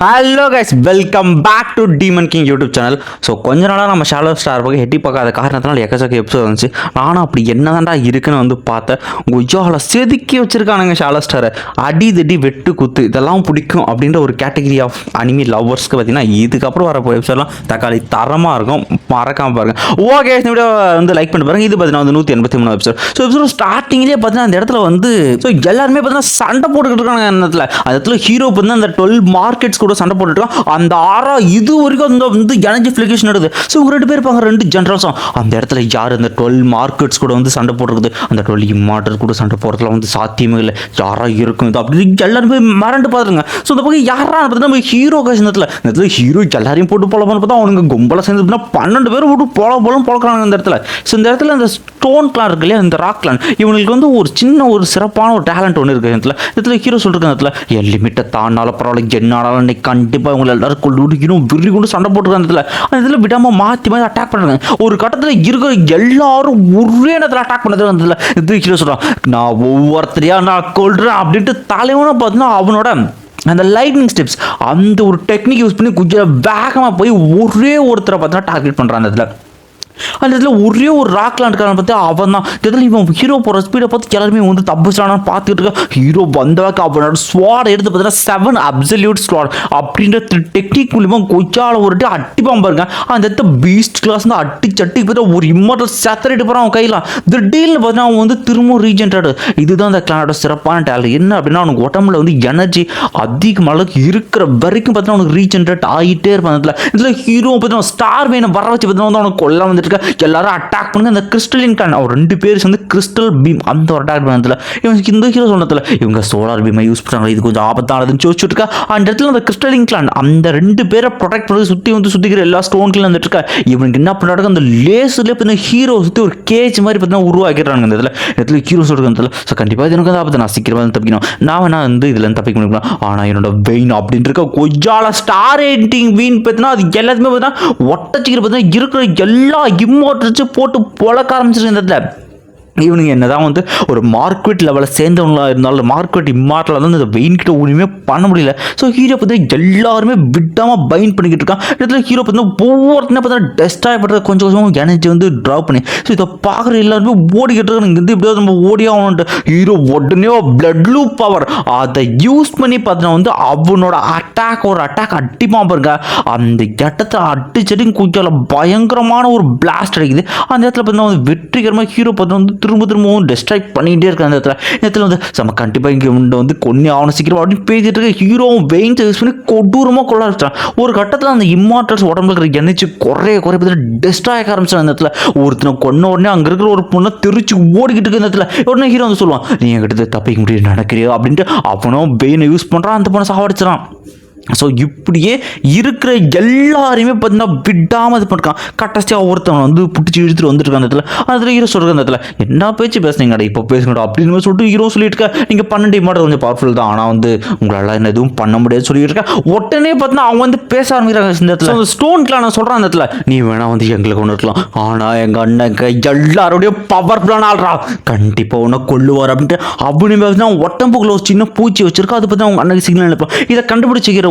Hello guys welcome back to demon king YouTube channel so கொஞ்ச நாளாக நம்ம shallow star பக்கம் எட்டி பார்க்காத காரணத்தினால எக்கச்சக்க எபிசோட் வந்துச்சு. நானும் அப்படி என்னதான்டா இருக்குன்னு வந்து பார்த்தேன். குஜாவில் செதுக்கி வச்சிருக்கானுங்க ஷாலோ ஸ்டாரை அடி தடி வெட்டு குத்து இதெல்லாம் பிடிக்கும் அப்படின்ற ஒரு கேட்டகரி ஆஃப் அனிமி லவ்வர்ஸ்க்கு பார்த்தீங்கன்னா இதுக்கப்புறம் வர எபிசோட்லாம் தக்காளி தரமாக இருக்கும். மறக்காமல் பாருங்கள் ஓகே இந்த வீடியோ வந்து லைக் பண்ணி பாருங்க. இது பார்த்தீங்கன்னா வந்து நூற்றி எண்பத்தி மூணு எபிசோட் ஸோ எபிசோட் ஸ்டார்டிங்லேயே பார்த்தீங்கன்னா அந்த இடத்துல வந்து ஸோ எல்லாருமே பார்த்தீங்கன்னா சண்டை போட்டுக்கிட்டு இருக்காங்க அந்த இடத்துல. அந்த இடத்துல ஹீரோ வந்து அந்த டுவெல் மார்க்கெட்ஸ் கூட சண்டை போட்டுருக்கான் அந்த ஆறா இது வரைக்கும் அந்த வந்து எனர்ஜி ஃபிளிகேஷன் எடுது ஸோ இவங்க ரெண்டு பேர் இருப்பாங்க ரெண்டு ஜென்ரல்ஸும் அந்த இடத்துல யார் அந்த டுவெல் மார்க்கெட்ஸ் கூட வந்து சண்டை போட்டுருக்குது? அந்த டுவெல் இம்மாட்டர் கூட சண்டை போடுறதுல வந்து சாத்தியமே இல்லை. யாரா இருக்கும் இது அப்படி எல்லாருமே மறந்து பார்த்துருங்க. ஸோ இந்த பக்கம் யாரா பார்த்தீங்கன்னா நம்ம ஹீரோ காசு இந்த இடத்துல. இந்த இடத்துல ஹீரோ எல்லாரையும் போட்டு போலமான்னு பார்த்தா அவனுங்க கும்பலாக சேர்ந்து பார்த்தீங்கன்னா பன்னெண்டு பேர் போட்டு போல போலும் போலக்கிறாங்க இந்த இடத்துல. ஸோ இந்த இடத்துல அந்த ஸ்டோன் கிளான் இருக்கு இல்லையா இந்த ராக் கிளான் இவங்களுக்கு வந்து ஒரு சின்ன ஒரு சிறப்பான ஒரு டேலண்ட் ஒன்று இருக்குது இந்த இடத்துல. இடத்துல ஹீரோ சொல்லிருக்க இடத்துல. என் லிமிட்டை தாண்டாலும் பரவாயில்ல என்னாலும் கண்டிப்பாக இவங்களை எல்லாரும் கொள்ளுடிக்கணும் விரி கொண்டு சண்டை போட்டுருக்காங்க அந்த இதில் அந்த இதில் விடாமல் மாற்றி மாற்றி அட்டாக் பண்ணுறாங்க ஒரு கட்டத்தில் இருக்கிற எல்லாரும் ஒரே இடத்துல அட்டாக் பண்ணது அந்த இதில் இது சொல்கிறான் நான் ஒவ்வொருத்தரையாக நான் கொள்றேன் அப்படின்ட்டு தலைவனை பார்த்தீங்கன்னா அவனோட அந்த லைட்னிங் ஸ்டெப்ஸ் அந்த ஒரு டெக்னிக் யூஸ் பண்ணி கொஞ்சம் வேகமாக போய் ஒரே ஒருத்தரை பார்த்தீங்கன்னா டார்கெட் பண்ணுறான் அந்த இதில் அந்த இடத்துல ஒரே ஒரு ராக்லான் இருக்கான்னு பார்த்து அவன் தான் இதில் இவன் ஹீரோ போகிற ஸ்பீடை பார்த்து எல்லாருமே வந்து தப்பிச்சானா பார்த்துட்டு இருக்கா. ஹீரோ வந்தவாக்கு அவனோட ஸ்வாட் எடுத்து பார்த்தீங்கன்னா செவன் அப்சல்யூட் ஸ்வாட் அப்படின்ற டெக்னிக் மூலியமாக கொச்சால ஒரு அட்டிப்பான் பாருங்க. அந்த இடத்த பீஸ்ட் கிளாஸ் வந்து அட்டி சட்டி பார்த்தா ஒரு இம்மர்டல் செத்தரிட்டு போகிறான் அவன் கையில். திடீர்னு பார்த்தீங்கன்னா அவன் வந்து திரும்ப ரீஜென்டட் இதுதான் அந்த கிளானோட சிறப்பான டேலண்ட் என்ன அப்படின்னா அவனுக்கு உடம்புல வந்து எனர்ஜி அதிகமாக அளவுக்கு இருக்கிற வரைக்கும் பார்த்தீங்கன்னா அவனுக்கு ரீஜென்ரேட் ஆகிட்டே இருப்பான் அந்த இதில். ஹீரோ பார்த்தீங்கன்னா ஸ்டார் வேணும் வர வச்சு பார்த்தீங்கன்னா வந்து அவனுக்கு கொல்ல வந்துட்டு வச்சுக்க எல்லாரும் அட்டாக் பண்ணுங்க. அந்த கிறிஸ்டலின் கிளான் அவர் ரெண்டு பேர் சேர்ந்து கிறிஸ்டல் பீம் அந்த ஒரு அட்டாக் பண்ணதுல இவங்க இந்த ஹீரோ சொன்னதுல இவங்க சோலார் பீமை யூஸ் பண்ணுறாங்க இது கொஞ்சம் ஆபத்தானதுன்னு யோசிச்சுட்டு இருக்கா அந்த இடத்துல அந்த கிறிஸ்டலின் கிளான் அந்த ரெண்டு பேரை ப்ரொடெக்ட் பண்ணி சுற்றி வந்து சுற்றிக்கிற எல்லா ஸ்டோன் வந்துட்டு இருக்கா இவனுக்கு என்ன பண்ணுறாங்க அந்த லேஸ்லேயே பார்த்தீங்கன்னா ஹீரோ சுற்றி ஒரு கேஜ் மாதிரி பார்த்தீங்கன்னா உருவாக்கிடுறாங்க இந்த இடத்துல இடத்துல ஹீரோ சொல்கிற ஸோ கண்டிப்பாக இது எனக்கு வந்து ஆபத்து. நான் சீக்கிரமாக வந்து தப்பிக்கணும். நான் வேணா வந்து இதில் இருந்து தப்பிக்க முடியும்? ஆனால் என்னோட வெயின் அப்படின்ட்டு இருக்க கொஜால ஸ்டார் ரேட்டிங் வீன் பார்த்தீங்கன்னா அது எல்லாத்துமே பார்த்தீங்கன்னா ஒட்டச்சிக்கிற பார்த்தீங்கன்னா இருக்கிற எல்லா இம்மோட்டர்ஸு போட்டு பொழக்க ஆரம்பிச்சிருக்கு இந்த இடத்துல. இவனுங்க என்னதான் வந்து ஒரு மார்க்கெட் லெவலில் சேர்ந்தவங்களா இருந்தாலும் மார்க்கெட் இம்மாட்டில் வந்து இந்த வெயின் கிட்ட ஒன்றுமே பண்ண முடியல. ஸோ ஹீரோ பார்த்தீங்கன்னா எல்லாருமே விடாமல் பைன் பண்ணிக்கிட்டு இருக்கான். இடத்துல ஹீரோ பார்த்தீங்கன்னா ஒவ்வொருத்தனே பார்த்தீங்கன்னா டெஸ்டாக படுறது கொஞ்சம் கொஞ்சமாக எனர்ஜி வந்து ட்ராப் பண்ணி. ஸோ இதை பார்க்குற எல்லாருமே ஓடிக்கிட்டு இருக்காங்க. இங்கே எப்படியாவது நம்ம ஓடி ஹீரோ உடனே பிளட் லூ பவர் அதை யூஸ் பண்ணி பார்த்தீங்கன்னா வந்து அவனோட அட்டாக் ஒரு அட்டாக் அட்டிமா பாருங்க. அந்த இடத்துல அடிச்சடி கொஞ்சம் பயங்கரமான ஒரு பிளாஸ்ட் அடிக்குது. அந்த இடத்துல பார்த்தீங்கன்னா வந்து வெற்றிகரமாக ஹீரோ பார்த்தீங்கன்னா வந்து திரும்ப திரும்பவும் டிஸ்ட்ராக்ட் பண்ணிகிட்டே இருக்க அந்த இடத்துல. இந்த இடத்துல வந்து நம்ம கண்டிப்பாக இங்கே வந்து கொன்னே ஆகணும் சீக்கிரம் அப்படின்னு பேசிட்டு இருக்க ஹீரோவும் வெயின்ஸ் யூஸ் பண்ணி கொடூரமாக கொள்ள ஆரம்பிச்சான் ஒரு கட்டத்தில் அந்த இம்மார்டல்ஸ் உடம்புல இருக்கிற எனர்ஜி குறைய குறைய பார்த்து டிஸ்ட்ராக் ஆரம்பிச்சான் அந்த இடத்துல. ஒருத்தனை கொன்ன உடனே அங்கே இருக்கிற ஒரு பொண்ணை தெரிச்சு ஓடிக்கிட்டு இருக்க இந்த இடத்துல. உடனே ஹீரோ வந்து சொல்லுவான் நீ என்கிட்ட தப்பிக்க முடியும் நடக்கிறியா அப்படின்ட்டு அவனும் வெயினை யூஸ் பண்ணுறான் அந்த பொண்ணை சாவடிச்சிடான் ஸோ இப்படியே இருக்கிற எல்லாருமே பார்த்தீங்கன்னா விடாமல் இது பண்ணிருக்கான். கட்டஸ்டியாக ஒருத்தவன் வந்து பிடிச்சி இழுத்துட்டு வந்துருக்கான் அந்த இடத்துல. அதில் ஹீரோ சொல்கிற அந்த இடத்துல என்ன பேச்சு பேசுனீங்கடா இப்போ பேசுங்கடா அப்படின்னு சொல்லிட்டு ஹீரோ சொல்லிட்டு இருக்க. நீங்கள் பன்னெண்டு மாடல் கொஞ்சம் பவர்ஃபுல் தான். ஆனால் வந்து உங்களால் என்ன எதுவும் பண்ண முடியாது சொல்லிட்டு இருக்கேன் உடனே பார்த்தீங்கன்னா அவங்க வந்து பேச ஆரம்பிக்கிறாங்க இந்த இடத்துல. அந்த ஸ்டோன் நான் சொல்கிறேன் அந்த இடத்துல நீ வேணா வந்து எங்களுக்கு ஒன்று இருக்கலாம். ஆனால் எங்கள் அண்ணன் எல்லாருடைய பவர்ஃபுல்லான ஆள்றா கண்டிப்பாக உன்னை கொள்ளுவார் அப்படின்ட்டு. அப்படின்னு பார்த்தீங்கன்னா உடம்புக்குள்ள ஒரு சின்ன பூச்சி வச்சிருக்கா. அது பற்றி அவங்க அண்ணனுக்கு சிக்னல் அனுப்போம். இதை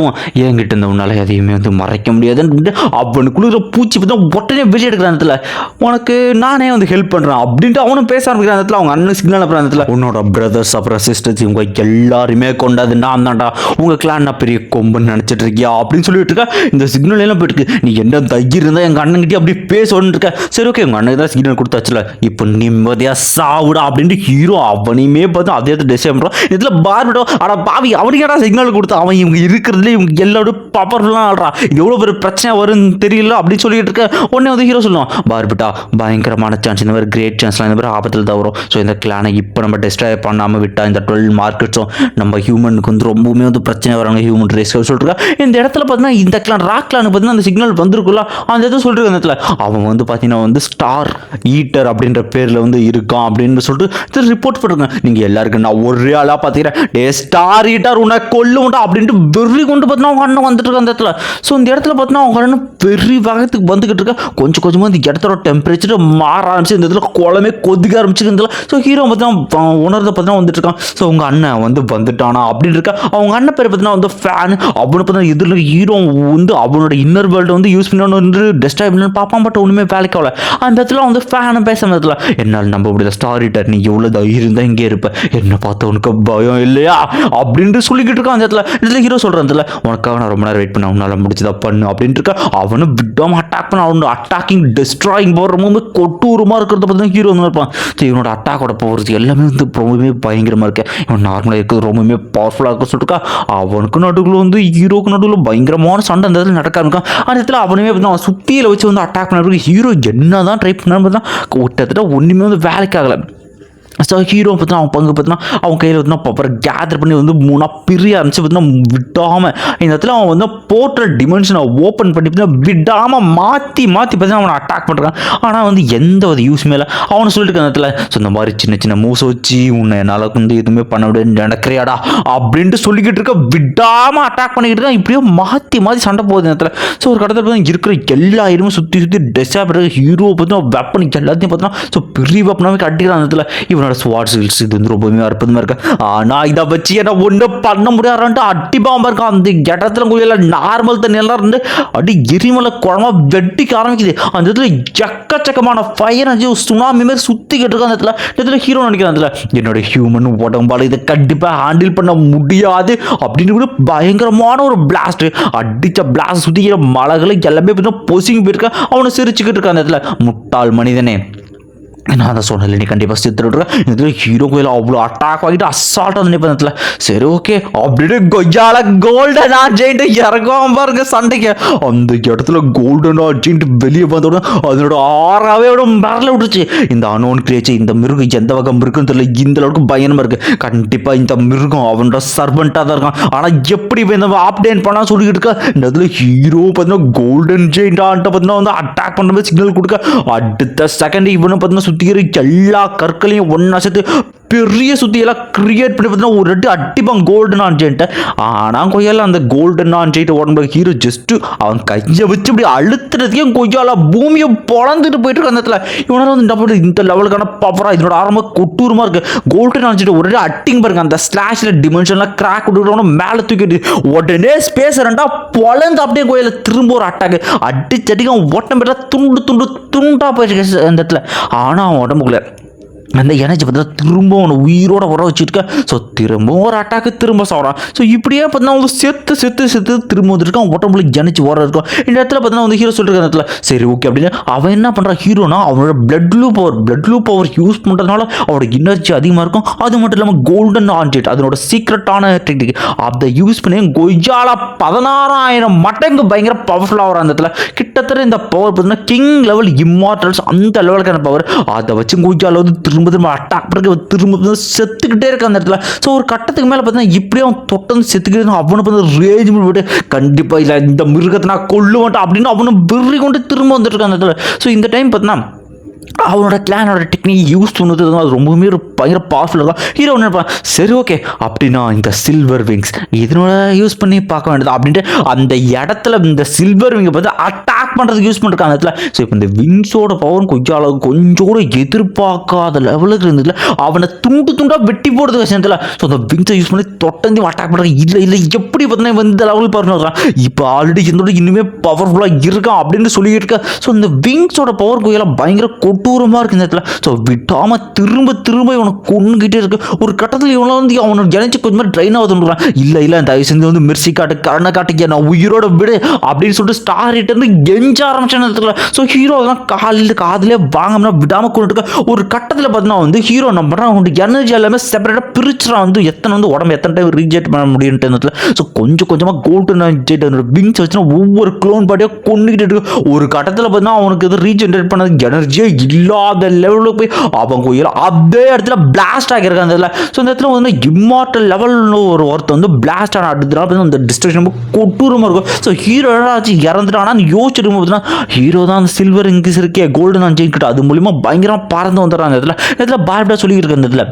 இருக்கும் என்கிட்ட இந்த உன்னால எதையுமே வந்து மறைக்க முடியாதுன்னு அவனுக்குள்ள பூச்சி பற்றி உடனே வெளியே எடுக்கிற இடத்துல உனக்கு நானே வந்து ஹெல்ப் பண்ணுறேன் அப்படின்ட்டு அவனும் பேச ஆரம்பிக்கிற அந்த இடத்துல அவங்க அண்ணன் சிக்னல் அப்புறம் அந்த இடத்துல உன்னோட பிரதர்ஸ் அப்புறம் சிஸ்டர்ஸ் இவங்க எல்லாருமே கொண்டாது நான் தான்டா உங்கள் கிளான் நான் பெரிய கொம்புன்னு நினச்சிட்டு இருக்கியா? அப்படின்னு சொல்லிட்டு இருக்கா இந்த சிக்னல் எல்லாம் போயிட்டு நீ என்ன தைரியம் இருந்தால் எங்கள் அண்ணன்கிட்டயே அப்படி பேசணும்னு இருக்க சரி ஓகே உங்கள் அண்ணன் தான் சிக்னல் கொடுத்தாச்சுல இப்போ நிம்மதியாக சாவுடா அப்படின்ட்டு ஹீரோ அவனையுமே பார்த்து அதே டிசைன் பண்ணுறான் இதில் பார்பிட்டோ அட பாவி அவனுக்கு ஏடா சிக்னல் கொடுத்தா? அவன் இவங்க இருக்கிறதுல இவங்க எல்லாரும் பவர்லாம் ஆடுறா எவ்வளோ பெரிய பிரச்சனை வரும்னு தெரியல அப்படின்னு சொல்லிட்டு இருக்க. உடனே வந்து ஹீரோ சொல்லுவான் பார்பிட்டா பயங்கரமான சான்ஸ் இந்த மாதிரி கிரேட் சான்ஸ்லாம் இந்த மாதிரி ஆபத்தில் தான் வரும். ஸோ இந்த கிளானை இப்போ நம்ம டெஸ்ட்ராய் பண்ணாமல் விட்டால் இந்த டுவெல் மார்க்கெட்ஸும் நம்ம ஹியூமனுக்கு வந்து ரொம்பவுமே வந்து பிரச்சனை வராங்க. ஹியூமன் ரேஸ் சொல்லிட்டு இந்த இடத்துல பார்த்தீங்கன்னா இந்த கிளான் ராக் கிளானுக்கு பார்த்தீங்கன்னா அந்த சிக்னல் வந்திருக்குல்ல அந்த இடத்துல சொல்லிட்டு அந்த இடத்துல. அவன் வந்து பார்த்தீங்கன்னா வந்து ஸ்டார் ஈட்டர் அப்படின்ற பேரில் வந்து இருக்கான் அப்படின்னு சொல்லிட்டு ரிப்போர்ட் பண்ணுங்க நீங்கள் எல்லாருக்கும் நான் ஒரே ஆளாக பார்த்துக்கிறேன் டே ஸ்டார் ஈட்டர் உன்னை கொல்லுண்டா அப்படின்ட்டு வெறி கொண்டு பார்த்தீங்கன்னா அவங்க அண்ணன் வந்துட்டு இருக்க அந்த இடத்துல. ஸோ இந்த இடத்துல பார்த்தோன்னா அவங்க அண்ணன் பெரிய வேகத்துக்கு வந்துக்கிட்டு இருக்க கொஞ்சம் கொஞ்சமாக இந்த இடத்தோட டெம்பரேச்சர் மாற ஆரம்பிச்சு இந்த இடத்துல குளமே கொதிக்க ஆரம்பிச்சிருந்ததுல ஸோ ஹீரோ பார்த்தீங்கன்னா உணர்ந்த பார்த்தீங்கன்னா வந்துட்டு இருக்கான். ஸோ உங்கள் அண்ணன் வந்து வந்துட்டானா அப்படின்னு இருக்கா அவங்க அண்ணன் பேர் பார்த்தீங்கன்னா வந்து ஃபேன் அவனை பார்த்தா எதிரில் ஹீரோ வந்து அவனோட இன்னர் வேர்ல்டு வந்து யூஸ் பண்ணணும் வந்து பண்ணு பார்ப்பான் பட் ஒன்றுமே வேலைக்கு ஆகல. அந்த இடத்துல வந்து ஃபேனும் பேச இடத்துல என்னால் நம்ப முடியல ஸ்டாரி டர் நீ எவ்வளோ தைரியம் தான் இங்கே இருப்ப. என்ன பார்த்து உனக்கு பயம் இல்லையா? அப்படின்ட்டு சொல்லிக்கிட்டு இருக்கான் அந்த இடத்துல. இடத்துல ஹீரோ சொல்கிறான் இடத்துல உனக்காக நான் ரொம்ப நேரம் வெயிட் பண்ண உன்னால் முடிச்சதா பண்ணு அப்படின்ட்டு இருக்க அவனும் விடாம அட்டாக் பண்ண அவனோட அட்டாக்கிங் டெஸ்ட்ராயிங் போகிற ரொம்ப கொட்டூரமாக இருக்கிறத பார்த்து தான் ஹீரோ வந்து இருப்பான். சரி இவனோட அட்டாக்கோட போகிறது எல்லாமே வந்து ரொம்பவுமே பயங்கரமாக இருக்கு. இவன் நார்மலாக இருக்கிறது ரொம்பவுமே பவர்ஃபுல்லாக இருக்க. சொல்லிட்டுக்கா அவனுக்கு நடுவில் வந்து ஹீரோக்கு நடுவில் பயங்கரமான சண்டை அந்த இடத்துல நடக்க இருக்கான் அந்த இடத்துல அவனுமே வந்து அவன் சுத்தியில் வச்சு வந்து அட்டாக் பண்ணுறதுக்கு ஹீரோ என்ன தான் ட்ரை பண்ணான்னு தான் கிட்டத்தட்ட ஒன்றுமே வந்து வேலைக்கு ஆகலை. ஸோ ஹீரோ பார்த்தினா அவன் பங்கு பார்த்தினா அவன் கையில் பார்த்தீங்கன்னா பப்பரை கேதர் பண்ணி வந்து மூணாக பிரிய ஆரம்பிச்சு பார்த்தீங்கன்னா விடாமல் இந்த இடத்துல அவன் வந்து போட்டுற டிமென்ஷனை ஓப்பன் பண்ணி பார்த்தீங்கன்னா விடாமல் மாற்றி மாற்றி பார்த்தீங்கன்னா அவனை அட்டாக் பண்ணுறான் ஆனால் வந்து எந்த ஒரு யூஸ்மே இல்லை அவனை சொல்லிட்டு இருக்க இடத்துல ஸோ இந்த மாதிரி சின்ன சின்ன மூஸ் வச்சு உன்னை என்னால் வந்து எதுவுமே பண்ண முடியாது நடக்கிறியாடா அப்படின்ட்டு சொல்லிக்கிட்டு இருக்க விடாமல் அட்டாக் பண்ணிக்கிட்டு இருக்கான். இப்படியோ மாற்றி மாற்றி சண்டை போகுது இந்த இடத்துல. ஸோ ஒரு கடத்தில் பார்த்தீங்கன்னா இருக்கிற எல்லா இடமும் சுற்றி சுற்றி டெஸ்டாக போயிருக்க ஹீரோ பார்த்தீங்கன்னா வெப்பன் எல்லாத்தையும் பார்த்தீங்கன்னா ஸோ பெரிய வெப்பனாவே கட்டிக்கிறான் அந்த இடத்துல. இவனோட ஸ்வாட் ஸ்கில்ஸ் இது வந்து ரொம்பவுமே அற்புதமாக இருக்கு. ஆனால் இதை வச்சு என்ன ஒன்றும் பண்ண முடியாதுன்ட்டு அட்டி பாம்பா இருக்கான் அந்த இடத்துல கோயில நார்மல் தண்ணியெல்லாம் இருந்து அடி எரிமலை குழம்பா வெட்டிக்க ஆரம்பிக்குது. அந்த இடத்துல எக்கச்சக்கமான ஃபயர் அஞ்சு சுனாமி மாதிரி சுற்றிக்கிட்டு இருக்கு அந்த இடத்துல. இடத்துல ஹீரோ நினைக்கிறேன் அந்த இடத்துல. என்னோட ஹியூமன் உடம்பால் இதை கண்டிப்பாக ஹேண்டில் பண்ண முடியாது அப்படின்னு கூட பயங்கரமான ஒரு பிளாஸ்ட் அடித்த பிளாஸ்ட் சுற்றிக்கிற மலைகளை எல்லாமே பார்த்தீங்கன்னா பொசிங்க போயிருக்கேன் அவனை சிரிச்சுக்கிட்டு இருக்கான் அந்த இடத்துல. முட்டாள் மனிதனே. நான் அதை சொன்னல நீ கண்டிப்பாக செத்துட்டு இதில் ஹீரோ கோயில் அவ்வளோ அட்டாக் ஆகிட்டு அசால்ட்டாக வந்து நிற்பதில் சரி ஓகே அப்படியே கொய்யால கோல்டன் ஆர்ஜென்ட் இறங்குவான் பாருங்க சண்டைக்கு. அந்த இடத்துல கோல்டன் அர்ஜென்ட் வெளியே வந்தோட அதனோட ஆறாவே விட மரல விட்டுருச்சு. இந்த அனோன் கிரியேச்சு இந்த மிருகம் எந்த வகை மிருகம் தெரியல. இந்த அளவுக்கு பயணமாக இருக்கு. கண்டிப்பாக இந்த மிருகம் அவனோட சர்வெண்ட்டாக தான் இருக்கான். ஆனால் எப்படி இவன் இந்த அப்டேட் பண்ணா சொல்லிக்கிட்டு இருக்கா? இந்த இடத்துல ஹீரோ பார்த்தீங்கன்னா கோல்டன் ஜெயின்ட் ஆன்ட்ட பார்த்தீங்கன்னா வந்து அட்டாக் பண்ணுற மாதிரி சிக்னல் கொடுக்க. அடுத்த செகண்ட் இவனை பார்த்தீங்கன்னா சுத்திக்கிற எல்லா கற்களையும் ஒன்றா சேர்த்து பெரிய சுற்றியெல்லாம் கிரியேட் பண்ணி பார்த்தீங்கன்னா ஒரு ரெட்டு அடிப்பான் கோல்டன் ஆன்ஜென்ட்டை ஆனால் கொய்யால அந்த கோல்டன் ஆன்ஜெயிட் உடம்புல ஹீரோ ஜஸ்ட்டு அவன் கையை வச்சு இப்படி அழுத்துறதுக்கே கொய்யால பூமியை பொழந்துட்டு போயிட்டு இருக்க அந்த இடத்துல. இவனால வந்து என்ன பண்ணுறது இந்த லெவலுக்கான பவரா இதனோட ஆரம்ப கொட்டூரமா இருக்கு. கோல்டன் ஆன்ஜெயிட் ஒரு அட்டிங் பாருங்க அந்த ஸ்லாஷ்ல டிமென்ஷன்லாம் கிராக் விட்டுக்கிட்டவன மேலே தூக்கிட்டு உடனே ஸ்பேஸ் ரெண்டா பொழந்து அப்படியே கோயில திரும்ப ஒரு அட்டாக் அடிச்சடிக்கும் ஒட்டம் பெற்றா துண்டு துண்டு துண்டா போயிருக்கு அந்த இடத்துல. ஆனால் அவன் உடம்புக்குள்ள அந்த எனர்ஜி பார்த்தா திரும்ப அவனை உயிரோட வர வச்சுருக்க ஸோ திரும்பவும் ஒரு அட்டாக்கு திரும்ப சாப்பிட்றான் ஸோ இப்படியே பார்த்தீங்கன்னா வந்து செத்து செத்து செத்து திரும்ப வந்துருக்கான். உடம்புல ஜனிச்சு வர இருக்கும் இந்த இடத்துல பார்த்தீங்கன்னா வந்து ஹீரோ சொல்லிருக்க இடத்துல சரி ஓகே அப்படின்னு. அவன் என்ன பண்ணுறான் ஹீரோனா அவனோட பிளட் லூ பவர் பிளட் லூ பவர் யூஸ் பண்ணுறதுனால அவனோட எனர்ஜி அதிகமாக இருக்கும். அது மட்டும் இல்லாமல் கோல்டன் ஆன்ஜெட் அதனோட சீக்ரெட்டான டெக்னிக் அதை யூஸ் பண்ணி கொய்யால பதினாறாயிரம் மடங்கு பயங்கர பவர்ஃபுல்லாக வரும் அந்த இடத்துல. கிட்டத்தட்ட இந்த பவர் பார்த்தீங்கன்னா கிங் லெவல் இம்மார்டல்ஸ் அந்த லெவலுக்கான பவர் அதை வச்சு கொய்யால வந்து திரும்ப திரும்ப அட்டாக் பிறகு திரும்ப திரும்ப செத்துக்கிட்டே இருக்க அந்த இடத்துல. ஸோ ஒரு கட்டத்துக்கு மேலே பார்த்தீங்கன்னா இப்படியே அவன் தொட்டந்து செத்துக்கிட்டு அவனுக்கு வந்து ரேஜ் போட்டு கண்டிப்பாக இல்லை இந்த மிருகத்தை நான் கொல்ல மாட்டேன் அப்படின்னு அவனை வெறி கொண்டு திரும்ப வந்துட்டு இருக்க அந்த இடத்துல. ஸோ இந்த டைம் பார்த்தீங்கன்னா அவனோட கிளானோட டெக்னிக் யூஸ் பண்ணுறது அது ரொம்பவுமே ஒரு பயங்கர பவர்ஃபுல்லாக தான். ஹீரோ நினைப்பான் சரி ஓகே அப்படின்னா இந்த சில்வர் விங்ஸ் இதனோட யூஸ் பண்ணி பார்க்க வேண்டியது? அப்படின்ட்டு அந்த இடத்துல இந்த சில்வர் விங்கை பார்த்து அட்டாக் பண்ணுறதுக்கு யூஸ் பண்ணிருக்காங்க அந்த இடத்துல. ஸோ இப்போ இந்த விங்ஸோட பவர் கொஞ்சம் அளவு கொஞ்சம் கூட எதிர்பார்க்காத லெவலுக்கு இருந்ததுல அவனை துண்டு துண்டாக வெட்டி போடுறது விஷயத்தில் ஸோ அந்த விங்ஸை யூஸ் பண்ணி தொட்டந்தி அட்டாக் பண்ணுறாங்க இல்லை இல்லை. எப்படி பார்த்தீங்கன்னா இந்த லெவலுக்கு பாருங்க இப்போ ஆல்ரெடி இதோட இன்னுமே பவர்ஃபுல்லாக இருக்கான் அப்படின்னு சொல்லிட்டு இருக்க. ஸோ இந்த விங்ஸோட பவர் கொஞ்சம் பயங்கர கொடூரமாக இருக்குது இந்த இடத்துல. ஸோ விட்டாமல் திரும்ப திரும்ப இவனை கொண்டுகிட்டே இருக்கு. ஒரு கட்டத்தில் இவனை வந்து அவனை ஜனிச்சு கொஞ்சம் ட்ரெயின் ஆகுதுன்றான் இல்லை இல்லை தயவு செஞ்சு வந்து மிர்சி காட்டு கரணை காட்டுக்க நான் உயிரோட விடு அப்படின்னு சொல்லிட்டு ஸ்டார் கிட்ட எஞ்ச கெஞ்ச ஆரம்பிச்சேன் இடத்துல. ஸோ ஹீரோ அதெல்லாம் காலையில் காதிலே வாங்கம்னா விடாமல் கொண்டுட்டு ஒரு கட்டத்தில் பார்த்தீங்கன்னா வந்து ஹீரோ நம்ம அவனுக்கு எனர்ஜி எல்லாமே செப்பரேட்டாக பிரிச்சுறான் வந்து எத்தனை வந்து உடம்பு எத்தனை டைம் ரீஜெக்ட் பண்ண முடியும்ட்டு இந்த இடத்துல. ஸோ கொஞ்சம் கொஞ்சமாக கோல்டன் ஜெட் விங்ஸ் வச்சுன்னா ஒவ்வொரு க்ளோன் பாடியாக கொண்டுகிட்டு இருக்கு. ஒரு கட்டத்தில் பார்த்தீங்கன்னா அவனுக்கு இது ரீஜென்ரேட் பண்ணது? எனர்ஜியே இல்லாத லெவலுக்கு போய் அவங்க கோயில் அதே இடத்துல பிளாஸ்ட் ஆகியிருக்கான் அந்த இடத்துல ஸோ இந்த இடத்துல வந்து இம்மார்டல் லெவல்னு ஒரு ஒருத்தர் வந்து பிளாஸ்ட் ஆன அடுத்ததுனால வந்து அந்த டிஸ்ட்ரக்ஷன் ரொம்ப கொட்டூரமாக இருக்கும். ஸோ ஹீரோ ஆச்சு? இறந்துட்டானா யோசிச்சிட்டு பார்த்தீங்கன்னா ஹீரோ தான் அந்த சில்வர் இங்கிஸ் இருக்கே கோல்டன் அஞ்சு கிட்ட அது மூலியமாக பயங்கரமாக பறந்து வந்துடுறாங்க இந்த இடத்துல இந்த இடத்துல பார்பா சொல்லியிருக்க இந்த இடத்துல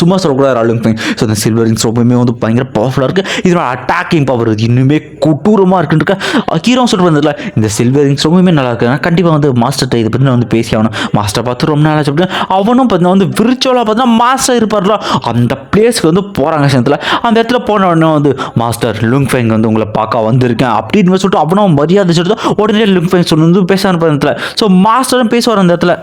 சும்மா சொல்லக்கூடாது ஆளுங்க ஸோ அந்த சில்வர் ரிங்ஸ் ரொம்பவுமே வந்து பயங்கர பவர்ஃபுல்லாக இருக்குது இதோட அட்டாக்கிங் பவர் இன்னுமே கொட்டூரமாக இருக்குன்னு அக்கீரம் சொல்லிட்டு வந்ததில்ல இந்த சில்வர் ரிங்ஸ் ரொம்பவுமே நல்லா இருக்குது ஆனால் கண்டிப்பாக வந்து மாஸ்டர்கிட்ட இதை பற்றி நான் வந்து பேசி ஆகணும். மாஸ்டர் பார்த்து ரொம்ப நாளாக சொல்லிட்டு அவனும் பார்த்தீங்கன்னா வந்து விரிச்சுவலாக பார்த்தீங்கன்னா மாஸ்டர் இருப்பார்ல. அந்த பிளேஸ்க்கு வந்து போகிறாங்க சேர்த்துல அந்த இடத்துல போன உடனே வந்து மாஸ்டர் லுங் ஃபேங் வந்து உங்களை பார்க்க வந்திருக்கேன். அப்படின்னு சொல்லிட்டு அவனும் மரியாதை சொல்லிட்டு உடனே லுங் ஃபேங் சொன்ன வந்து பேச அந்த இடத்துல. ஸோ மாஸ்டரும் பேசுவார் அந்த இடத்துல.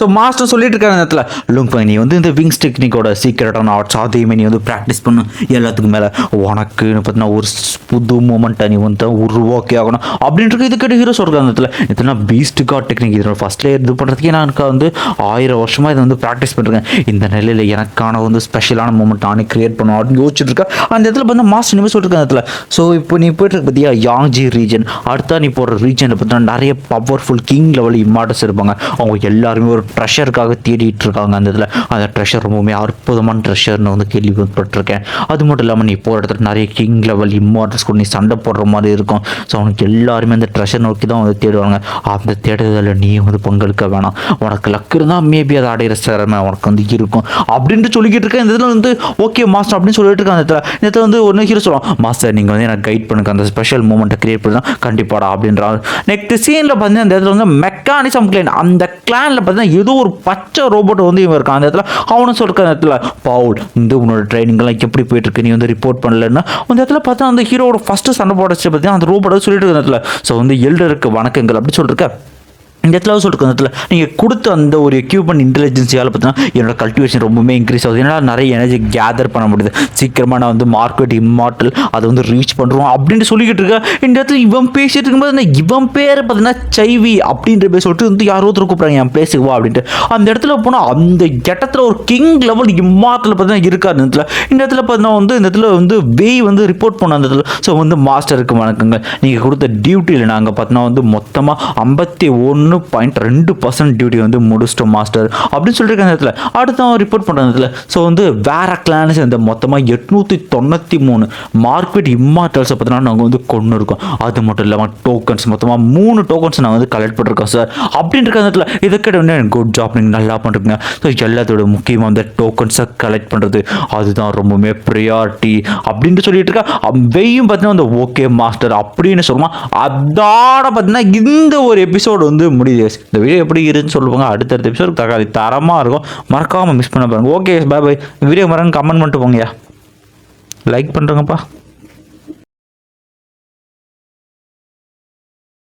ஸோ மாஸ்டர் சொல்லிட்டு இருக்காரு அந்த இடத்துல. லுங்பை நீ வந்து இந்த விங்ஸ் டெக்னிக்கோட சீக்கிரட்டான ஆர்ட்ஸ் அதையுமே நீ வந்து ப்ராக்டிஸ் பண்ணு. எல்லாத்துக்கும் மேலே உனக்குன்னு பார்த்தீங்கன்னா ஒரு ஸ்- புது மூமெண்ட்டை நீ வந்து உருவாக்கி ஆகணும். அப்படின்ட்டு இது ஹீரோ சொல்கிறாங்க அந்த இடத்துல. இதெல்லாம் பீஸ்ட் காட் டெக்னிக் இதோட ஃபஸ்ட்லேயே இது பண்ணுறதுக்கே நான் வந்து ஆயிரம் வருஷமாக இதை வந்து ப்ராக்டிஸ் பண்ணுறேன் இந்த நிலையில் எனக்கான வந்து ஸ்பெஷலான மூமெண்ட் நானே கிரியேட் பண்ணும் அப்படின்னு யோசிச்சுட்டு இருக்கேன் அந்த இடத்துல வந்து மாஸ்டர் நிமிஷம் சொல்லிருக்கேன் அந்த இடத்துல. ஸோ இப்போ நீ போயிட்டு இருக்க பார்த்தியா யாங்ஜி ரீஜன் அடுத்தா நீ போகிற ரீஜனில் பார்த்தீங்கன்னா நிறைய பவர்ஃபுல் கிங் லெவல் இம்மாட்டஸ் இருப்பாங்க. அவங்க எல்லாருமே ஒரு ட்ரெஷருக்காக தேடிட்டு இருக்காங்க அந்த இதில். அந்த ட்ரெஷர் ரொம்பவுமே அற்புதமான ட்ரெஷர்னு வந்து கேள்விப்பட்டிருக்கேன். அது மட்டும் இல்லாமல் நீ போகிற இடத்துல நிறைய கிங் லெவல் இம்மார்டல்ஸ் கூட நீ சண்டை போடுற மாதிரி இருக்கும். ஸோ அவனுக்கு எல்லாருமே அந்த ட்ரெஷர் நோக்கி தான் வந்து தேடுவாங்க. அந்த தேடுதலில் நீ வந்து பங்கெடுக்க வேணாம். உனக்கு லக்கு இருந்தால் மேபி அதை அடையிற சிறமை உனக்கு வந்து இருக்கும். அப்படின்ட்டு சொல்லிக்கிட்டு இருக்கேன் இந்த இதில் வந்து ஓகே மாஸ்டர் அப்படின்னு சொல்லிட்டு இருக்கேன் அந்த இடத்துல இந்த இடத்துல வந்து ஒன்று ஹீரோ சொல்லுவான் மாஸ்டர் நீங்கள் வந்து எனக்கு கைட் பண்ணுங்க. அந்த ஸ்பெஷல் மூமெண்ட்டை கிரியேட் தான் கண்டிப்பாடா அப்படின்றாங்க நெக்ஸ்ட் சீனில் பார்த்தீங்கன்னா அந்த இடத்துல வந்து மெக்கானிசம் கிளைன் அந்த கிளானில் பார்த்தீங்கன்னா ஏதோ ஒரு பச்சை ரோபோட் வந்து இவன் இருக்கான். அந்த இடத்துல அவனும் சொல்கிற அந்த இடத்துல பவுல் இந்த உன்னோட ட்ரைனிங்லாம் எப்படி போயிட்டு இருக்கு நீ வந்து ரிப்போர்ட் பண்ணலன்னா? அந்த இடத்துல பார்த்தா அந்த ஹீரோட ஃபஸ்ட்டு சண்டை போடச்சு பார்த்தீங்கன்னா அந்த ரோபோட்டை சொல்லிட்டு இருக்க இடத்துல. ஸோ வந்து எல்டருக்கு வணக்கங்கள் அப்படி சொல்லிருக்க இந்த இடத்துல சொல்லிட்டு இந்த இடத்துல நீங்கள் கொடுத்த அந்த ஒரு எக்யூப்மெண்ட் இன்டெலிஜென்சியால் பார்த்தீங்கன்னா என்னோட கல்டிவேஷன் ரொம்பவுமே இன்க்ரீஸ் ஆகுது. ஏன்னா நிறைய எனர்ஜி கேதர் பண்ண முடியுது. சீக்கிரமாக நான் வந்து மார்க்கெட் இம்மார்டல் அதை வந்து ரீச் பண்ணுறோம் அப்படின்ட்டு சொல்லிக்கிட்டு இருக்கேன் இந்த இடத்துல இவன் பேசிட்டு இருக்கும்போது இவன் பேர் பார்த்தீங்கன்னா சைவி அப்படின்ற பேர் சொல்லிட்டு வந்து யாரோ ஒருத்தர் கூப்பிட்றாங்க என் பிளேஸுக்கு வா அப்படின்ட்டு. அந்த இடத்துல போனால் அந்த இடத்துல ஒரு கிங் லெவல் இம்மார்டல் பார்த்தீங்கன்னா இருக்காது இந்த இடத்துல. இந்த இடத்துல பார்த்தீங்கன்னா வந்து இந்த இடத்துல வந்து வெய் வந்து ரிப்போர்ட் பண்ண அந்த இடத்துல. ஸோ வந்து மாஸ்டருக்கு வணக்கங்க நீங்கள் கொடுத்த டியூட்டியில் நாங்கள் பார்த்தீங்கன்னா வந்து மொத்தமாக ஐம்பத்தி ஒன்று பாயிண்ட் ரெண்டு பர்சன்ட் டியூட்டி வந்து முடிச்சிட்டோம் மாஸ்டர் அப்படின்னு சொல்லியிருக்க அந்த இடத்துல அடுத்து அவன் ரிப்போர்ட் பண்ணுற இடத்துல ஸோ வந்து வேற கிளான்ஸ் இந்த மொத்தமாக எட்நூற்றி தொண்ணூற்றி மூணு மார்க்கெட் இம்மார்டல்ஸை பார்த்தீங்கன்னா நாங்கள் வந்து கொண்டு இருக்கோம் அது மட்டும் இல்லாமல் டோக்கன்ஸ் மொத்தமாக மூணு டோக்கன்ஸ் நாங்கள் வந்து கலெக்ட் பண்ணிருக்கோம் சார் அப்படின்னு இருக்க இடத்துல வந்து குட் ஜாப் நீங்கள் நல்லா பண்ணுறீங்க ஸோ எல்லாத்தோட முக்கியமாக வந்து டோக்கன்ஸை கலெக்ட் பண்ணுறது அதுதான் ரொம்பவுமே ப்ரியாரிட்டி அப்படின்ட்டு சொல்லிட்டு இருக்கா வெயும் பார்த்தீங்கன்னா வந்து ஓகே மாஸ்டர் அப்படின்னு சொல்லுவோம்? அதோட பார்த்தீங்கன்னா இந்த ஒரு எபிசோடு வந்து முடியுது இந்த வீடியோ எப்படி இருக்குன்னு சொல்லுவாங்க அடுத்தடுத்த எபிசோடு தக்காளி தரமாக இருக்கும். மறக்காமல் மிஸ் பண்ண பாருங்க. ஓகே பாய் பாய் வீடியோ மறங்க கமெண்ட் பண்ணிட்டு போங்கயா லைக் பண்ணுறேங்கப்பா